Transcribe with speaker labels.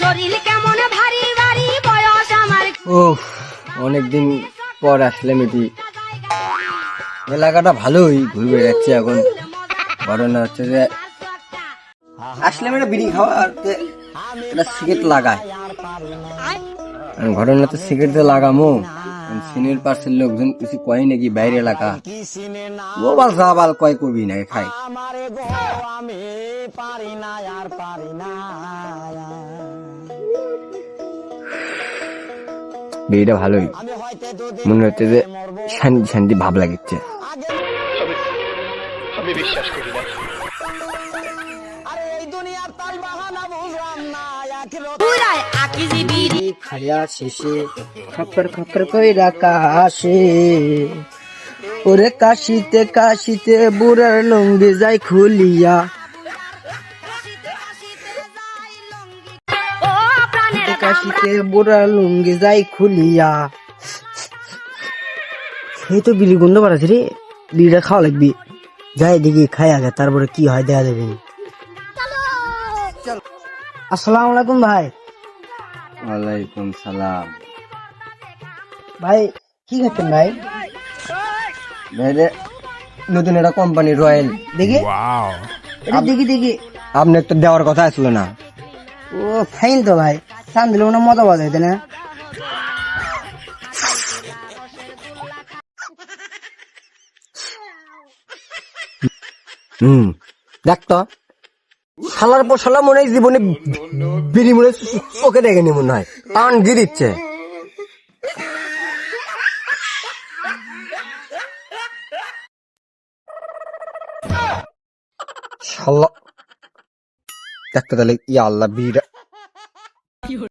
Speaker 1: শরীর কেমন ভারী ভারী বয়স আমার।
Speaker 2: ও অনেকদিন পর আসলে এটি এলাকাটা ভালোই ঘুরে যাচ্ছে এখন। ঘটনা হচ্ছে যে আসলে এটা বিড়ি খাওয়া একটা সিগারেট লাগায়। ঘটনা তো সিগারেট লাগামো। সিনিয়র পার্সের লোকজন কিছু কয় নাকি বাইরে এলাকা? ও বাল যা বাল কয় কবি না খাই বিড়িটা ভালোই। মনে হচ্ছে যে শান্তি শান্তি ভাব লাগিচ্ছে।
Speaker 1: পুরায় আকিজি বিড়ি
Speaker 2: খায়া শেষে খপর খপর কইরা কাশে। ওরে কাশিতে কাশিতে বুড়ার লঙ্গি যাই খুলিয়া। বুড়ার লুঙ্গি যাই খুলিয়া। সেই তো বিড়ি গন্ধ বাড়াছে রে। বিড়িটা খাওয়া লাগবি। যাই দেখি খাই আগে তারপরে কি হয় দেখা যাবে। আসসালামু আলাইকুম ভাই। ওয়ালাইকুম সালাম। ভাই কি খাচ্ছেন ভাই? নতুন একটা কোম্পানি রয়্যাল দেখি। দেখি দেখি। আপনার তো দেওয়ার কথা আসলো না। ও ফাইন তো ভাই। চান দিলে মনে মজা পাওয়া যাইতে না? হুম। দেখ তো। শালার পর শালা মনে হয় জীবনে বিড়ি মনে চোখে দেখেনি মনে হয়। টান দিয়ে দিচ্ছে। শালা। দেখতে তাহলে, ইয়া আল্লাহ বিড়া